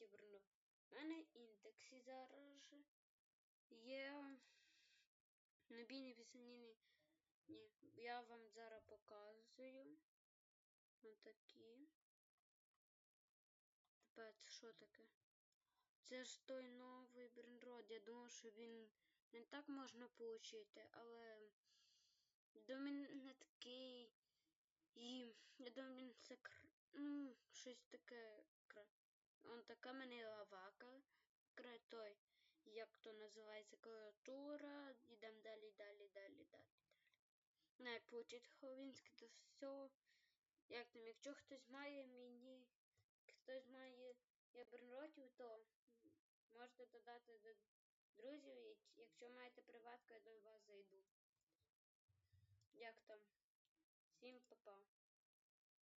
ну, кляті. У мене індексі зараз же є набійні пісаніни. Ні, я вам зараз показую. Отакі. Тепер це що таке? Це ж той новий брендрод. Я думав, що він не так можна отримати, але думаю, він не такий. І я думаю, він це кр... ну, щось таке. кра- Он така мене лавака. Той, як то називається клавіатура. Йдемо далі, далі, далі, далі. Як получити ховінське, то все. Як там, якщо хтось має міні, хтось має я то можете додати до друзів, і якщо маєте приватку, я до вас зайду. Як там? Всім па-па.